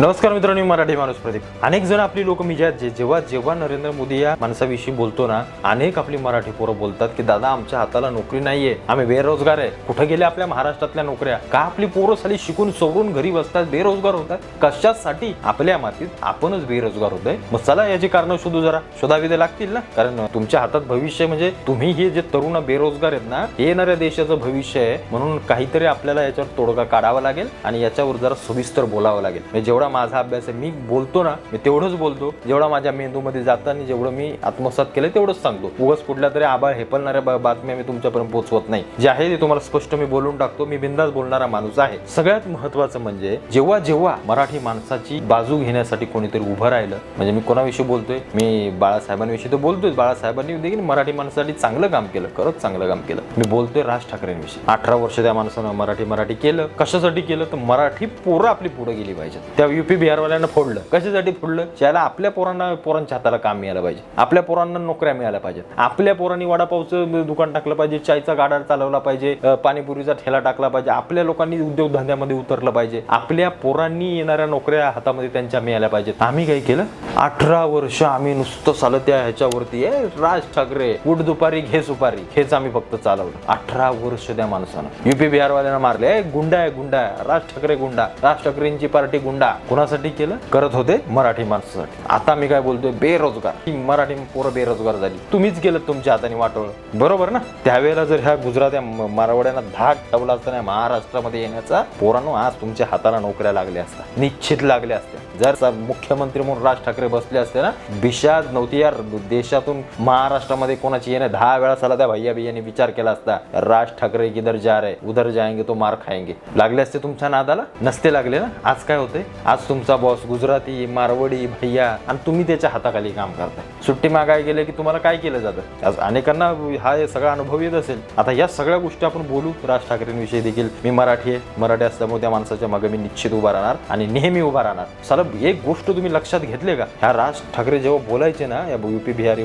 नमस्कार मित्रांनो मी मराठी माणूस प्रदीप. अनेक जण आपली लोक मी जे- जेव्हा जेव्हा नरेंद्र मोदी या माणसाविषयी बोलतो ना अनेक आपली मराठी पोरं बोलतात की दादा आमच्या हाताला नोकरी नाहीये. आम्ही बेरोजगार आहे. कुठे गेल्या आपल्या महाराष्ट्रातल्या नोकऱ्या? का आपली पोरं साली शिकून सोडून घरी बसतात बेरोजगार होतात? कशासाठी आपल्या मातीत आपणच बेरोजगार होतोय? मग चला याची कारण शोधू जरा. शोधावी ते लागतील ना? कारण तुमच्या हातात भविष्य म्हणजे तुम्ही हे जे तरुण बेरोजगार आहेत ना येणाऱ्या देशाचं भविष्य आहे. म्हणून काहीतरी आपल्याला याच्यावर तोडगा काढावा लागेल आणि याच्यावर जरा सविस्तर बोलावं लागेल. म्हणजे जेवढा माझा अभ्यास आहे मी बोलतो ना मी तेवढंच बोलतो. जेवढा माझ्या मेंदूमध्ये जातं आणि जेवढं मी आत्मसात केलं तेवढंच सांगतो. उगाच कुठल्या तरी आबाळ हेपलणाऱ्या बातम्या मी तुमच्यापर्यंत पोहोचवत नाही. जे आहे ते तुम्हाला स्पष्ट मी बोलून टाकतो मी बिंदास बोलणारा माणूस आहे. सगळ्यात महत्वाचं म्हणजे जेव्हा जेव्हा मराठी माणसाची बाजू घेण्यासाठी कोणीतरी उभं राहिलं म्हणजे मी कोणाविषयी बोलतोय? मी बाळासाहेबांविषयी तर बोलतोय बाळासाहेबांनी देखील मराठी माणसासाठी चांगलं काम केलं खरंच चांगलं काम केलं. मी बोलतोय राज ठाकरेंविषयी. अठरा वर्ष त्या माणसानं मराठी मराठी केलं. कशासाठी केलं? तर मराठी पोरं आपली पुढे गेली पाहिजे त्या युपी बिहारवाल्यांना फोडलं. कशासाठी फोडलं? ज्याला आपल्या पोरांना पोरांच्या हाताला काम मिळालं पाहिजे. आपल्या पोरांना नोकऱ्या मिळाल्या पाहिजेत. आपल्या पोरांनी वडापावचं दुकान टाकलं पाहिजे चायचा गाडा चालवला पाहिजे पाणीपुरीचा ठेला टाकला पाहिजे आपल्या लोकांनी उद्योगधंद्यामध्ये उतरलं पाहिजे. आपल्या पोरांनी येणाऱ्या नोकऱ्या हातामध्ये त्यांच्या मिळाल्या पाहिजेत. आम्ही काय केलं? अठरा वर्ष आम्ही नुसतं चालत त्या ह्याच्यावरती "ए, राज ठाकरे उठ दुपारी घे सुपारी हेच आम्ही फक्त चालवलं. अठरा वर्ष त्या माणसानं. युपी बिहारवाल्यांना मारले गुंडा आहे गुंडा आहे राज ठाकरे गुंडा राज ठाकरेंची पार्टी गुंडा. कुणासाठी केलं? करत होते मराठी माणसासाठी. आता मी काय बोलतोय? बेरोजगार. ही मराठी पोरं बेरोजगार झाली. तुम्हीच गेलं तुमच्या हाताने वाटोळ. बरोबर ना? त्यावेळेला जर ह्या गुजरात या म- मारवाड्यांना धाक ठेवला असता ना महाराष्ट्रामध्ये येण्याचा पोरांनो आज तुमच्या हाताला नोकऱ्या लागल्या असतात निश्चित लागल्या असत्या. जर मुख्यमंत्री म्हणून राज ठाकरे बसले असते ना बिशाद नव्हती यार. देशातून महाराष्ट्रामध्ये कोणाची येणे? दहा वेळा साला त्या भैया भैयानी विचार केला असता. राज ठाकरे किधर जा रे उधर जायंगे तो मार खायंगे लागले असते तुमच्या नादाला? नसते लागले ना? आज काय होते आज तुमचा बॉस गुजराती मारवडी भैया आणि तुम्ही त्याच्या हाताखाली काम करताय सुट्टी मागाय गेले की तुम्हाला काय केलं जातं? आज अनेकांना हा हे सगळा अनुभव येत असेल. आता या सगळ्या गोष्टी आपण बोलू. राज ठाकरेंविषयी देखील. मी मराठी आहे. मराठी असल्यामुळे त्या माणसाच्या मागे मी निश्चित उभा राहणार आणि नेहमी उभा राहणार. साला एक गोष्ट तुम्ही लक्षात घेतले का? ह्या राज ठाकरे जेव्हा बोलायचे ना या युपी बिहारी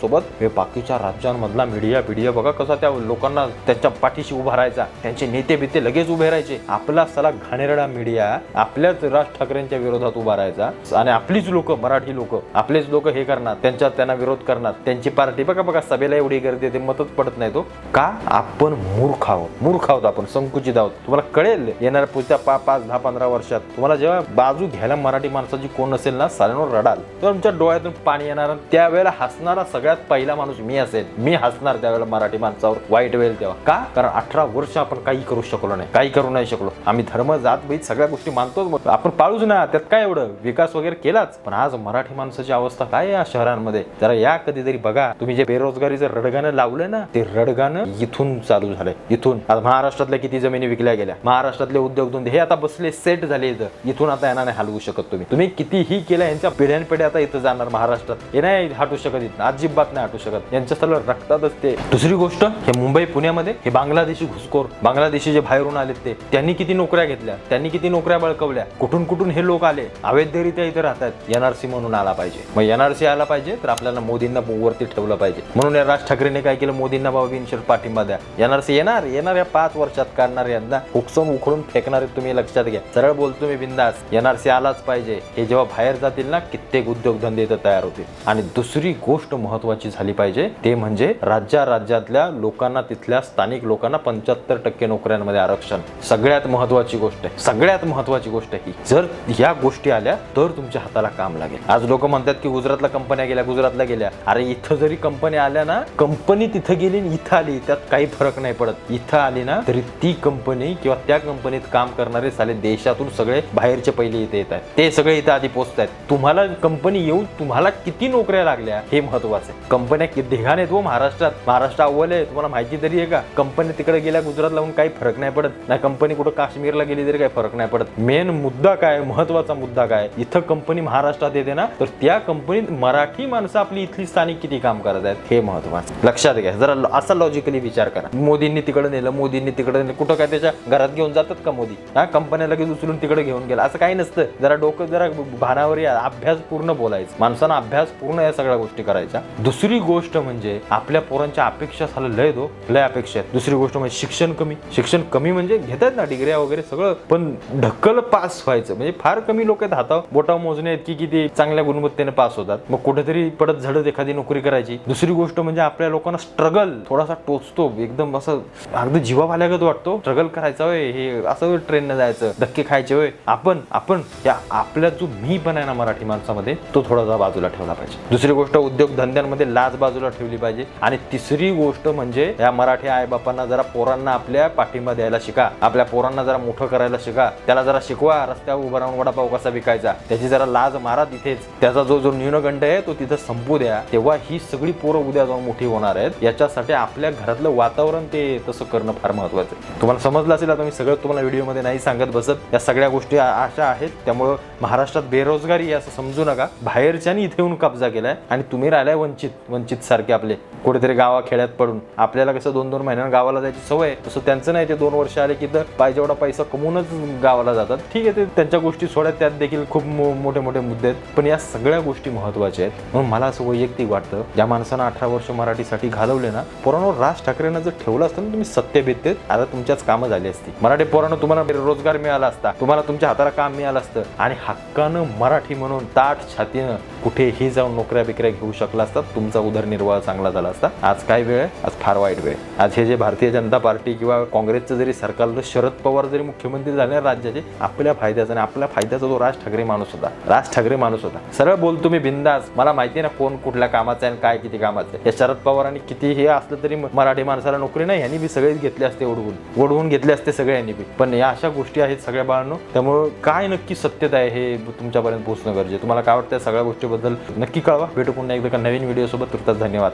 सोबत हे बाकीच्या राज्यांमधला मीडिया बिडिया बघा कसा त्या लोकांना त्यांच्या पाठीशी उभा राहायचा. त्यांचे नेते बिते लगेच उभे राहायचे. आपला सला घाणेरडा मीडिया आपल्याच राज ठाकरेंच्या विरोधात उभा राहायचा. आणि आपलीच लोक मराठी लोक आपलेच लोक हे करणार त्यांच्या त्यांना विरोध करणार त्यांची पार्टी. बघा बघा सभेला एवढी गर्दी येते मतच पडत नाही तो. का? आपण मूर्ख आहोत. मूर्ख आहोत आपण संकुचित आहोत. तुम्हाला कळेल येणाऱ्या पुढच्या पा पाच दहा पंधरा वर्षात तुम्हाला जेव्हा बाजू घ्यायला मराठी माणसाची कोण असेल ना साऱ्यांवर रडाल. तर तुमच्या डोळ्यातून पाणी येणार त्यावेळेला हसणारा सगळ्यात पहिला माणूस मी असेल. मी हसणार त्यावेळेला मराठी माणसावर वाईट वेळ तेव्हा. का? कारण अठरा वर्ष आपण काही करू शकलो नाही. काही करू नाही शकलो. आम्ही धर्म जात बीत सगळ्या गोष्टी मानतोच. आपण पाळूच ना त्यात काय एवढं? विकास वगैरे केलाच पण आज मराठी माणसाची अवस्था काय या शहरांमध्ये? जरा या कधीतरी बघा. तुम्ही जे बेरोजगारीचं रडगाणं लावलं ना ते रडगाणं इथून चालू झालंय. इथून. आता महाराष्ट्रातल्या किती जमिनी विकल्या गेल्या? महाराष्ट्रातले उद्योगधंदे हे आता बसले सेट झाले इथं. इथून आता यांना नाही हलवू शकत तुम्ही. तुम्ही कितीही केलं यांच्या पिढ्यानपिढ्या आता इथं जाणार महाराष्ट्रात. हे नाही हटू शकत इथं. अजिबात नाही हटू शकत. यांच्या सगळं रक्तातच ते. दुसरी गोष्ट हे मुंबई पुण्यामध्ये हे बांगलादेशी घुसखोर. बांगलादेशी जे बाहेरून आलेत ते. त्यांनी किती नोकऱ्या घेतल्या? त्यांनी किती नोकऱ्या बळकवल्या? कुठून कुठून हे लोक आले? अवैधरित्या इथे राहतात. एनआरसी म्हणून आला पाहिजे. मग एनआरसी आला पाहिजे तर आपल्याला मोदींना वरती ठेवलं पाहिजे. म्हणून या राज ठाकरेने काय केलं? मोदींना बाबा बिनशर्त पाठिंबा द्या. एनआरसी येणार येणार या पाच वर्षात काढणार यांना उकसून उखडून फेकणार तुम्ही लक्षात घ्या. सरळ बोलतो मी बिंदास. एनआरसी आलाच पाहिजे. हे जेव्हा बाहेर जातील ना कित्येक उद्योगधंदे इथं तयार होतील. आणि दुसरी गोष्ट महत्वाची झाली पाहिजे ते म्हणजे राज्या राज्यातल्या लोकांना तिथल्या स्थानिक लोकांना पंच्याहत्तर टक्के नोकऱ्यांमध्ये आरक्षण. सगळ्यात महत्वाची गोष्ट आहे. सगळ्यात महत्वाची गोष्ट आहे ही. जर या गोष्टी आल्या तर तुमच्या हाताला काम लागेल. आज लोक म्हणतात की गुजरातला कंपन्या गेल्या गुजरातला गेल्या. अरे इथं जरी कंपन्या आल्या ना कंपनी तिथं गेली आणि इथं आली त्यात काही फरक नाही पडत. इथं आली ना तरी ती कंपनी किंवा त्या कंपनीत काम करणारे साले देशातून सगळे बाहेरचे पहिले इथे येत आहेत. ते सगळे इथं आधी पोहोचत आहेत. तुम्हाला कंपनी येऊन तुम्हाला किती नोकऱ्या लागल्या हे महत्वाचं आहे. कंपन्या किती ढिगाण आहेत हो महाराष्ट्रात. महाराष्ट्र अव्वल आहे तुम्हाला माहिती तरी आहे का? कंपनी तिकडे गेल्या गुजरात लावून काही फरक नाही पडत. नाही कंपनी कुठं काश्मीरला गेली तरी काही फरक नाही पडत. मेन मुद्दा काय महत्त्वाचा मुद्दा काय इथं कंपनी महाराष्ट्रात येते ना तर त्या कंपनीत मराठी माणसं आपली इथली स्थानिक किती काम करत आहेत? हे महत्वाचं. लक्षात घ्या जरा असा लॉजिकली विचार करा. मोदींनी तिकडे नेलं मोदींनी तिकडे नेलं. कुठं काय त्याच्या घरात घेऊन जातात का मोदी? हा कंपन्या लगेच उचलून तिकडे घेऊन गेला. असं काही नसतं. जरा डोकं जरा भानावर या अभ्यास पूर्ण बोलायचं. माणसानं अभ्यास पूर्ण या सगळ्या गोष्टी करायच्या. दुसरी गोष्ट म्हणजे आपल्या पोरांच्या अपेक्षा झालं लय दो लय अपेक्षा आहेत. दुसरी गोष्ट म्हणजे शिक्षण कमी. शिक्षण कमी म्हणजे घेतात ना डिग्र्या वगैरे सगळं पण ढक्कल पास व्हायचं. करायचं. म्हणजे फार कमी लोक आहेत हाताव बोटा मोजणे आहेत की किती चांगल्या गुणवत्तेने पास होतात. मग कुठेतरी पडत झडत एखादी नोकरी करायची. दुसरी गोष्ट म्हणजे आपल्या लोकांना स्ट्रगल थोडासा टोचतो. एकदम असं अगदी जीवावाल्यागत वाटतो. स्ट्रगल करायचा होय हे असं ट्रेनने जायचं. धक्के खायचे होय आपण आपण या आपल्या जो मी पण आहे ना मराठी माणसामध्ये तो थोडासा बाजूला ठेवला पाहिजे. दुसरी गोष्ट उद्योग धंद्यांमध्ये लाज बाजूला ठेवली पाहिजे. आणि तिसरी गोष्ट म्हणजे या मराठी आईबापांना जरा पोरांना आपल्या पाठिंबा द्यायला शिका. आपल्या पोरांना जरा मोठं करायला शिका. त्याला जरा शिकवा. रस्त्यावर उभा राहून वडापाव कसा विकायचा? त्याची जरा लाज मारा तिथेच. त्याचा जो जो न्यूनगंड आहे तो तिथं संपू द्या. तेव्हा ही सगळी पोरं उद्या जाऊन मोठी होणार आहेत. याच्यासाठी आपल्या घरातलं वातावरण ते तसं करणं फार महत्वाचं आहे. तुम्हाला समजलं असेल आता मी सगळं तुम्हाला व्हिडिओमध्ये नाही सांगत बसत. या सगळ्या गोष्टी अशा आहेत. त्यामुळं महाराष्ट्रात बेरोजगारी आहे असं समजू नका. बाहेरच्यानी इथे येऊन कब्जा केलाय आणि तुम्ही राहिलाय वंचित वंचित सारखे आपले. कुठेतरी गावा खेड्यात पडून. आपल्याला कसं दोन दोन महिन्यानं गावाला जायची सवय तसं त्यांचं नाही ते दोन वर्ष आले की तर पाहिजे एवढा पैसा कमवूनच गावाला जातात. ठीक आहे ते त्यांच्या गोष्टी सोडा त्यात देखील खूप मोठे मोठे मुद्दे आहेत. पण या सगळ्या गोष्टी महत्त्वाच्या आहेत. म्हणून मला असं वैयक्तिक वाटतं ज्या माणसानं अठरा वर्ष मराठीसाठी घालवले ना पोरांनो राज ठाकरेंना जर ठेवलं असतं ना तुम्ही सत्य भेटते आता तुमच्याच कामं झाली असती. मराठी पोरानं तुम्हाला रोजगार मिळाला असता. तुम्हाला तुमच्या हाताला काम मिळालं असतं. आणि हक्कानं मराठी म्हणून ताट छातीनं कुठेही जाऊन नोकऱ्या बिकऱ्या घेऊ शकला असता तुमचा उदरनिर्वाह चांगला झाला असता. आज काय वेळ आहे? आज फार वाईट वेळ आज हे जे भारतीय जनता पार्टी किंवा काँग्रेसचं जरी सरकार शरद पवार जरी मुख्यमंत्री झाले राज्याचे आपल्या फायद्याचं आणि आपल्या फायद्याचा जो राज ठाकरे माणूस होता. राज ठाकरे माणूस होता. सरळ बोलतो मी बिंदास. मला माहिती आहे ना कोण कुठल्या कामाचा आहे आणि काय किती कामाचं आहे. या शरद पवारांनी किती हे असलं तरी मराठी माणसाला नोकरी नाही यांनी बी सगळेच घेतले असते ओढवून. ओढवून घेतले असते सगळ्यांनी बी. पण या अशा गोष्टी आहेत सगळ्या बाळांनो. त्यामुळं काय नक्की सत्यता आहे हे तुमच्यापर्यंत पोहोचणं गरजे तुम्हाला काय वाटतं सगळ्या गोष्टीबद्दल नक्की कळवा. भेटू पुन्हा एकदा नवीन व्हिडिओ सोबत. तुर्तास धन्यवाद.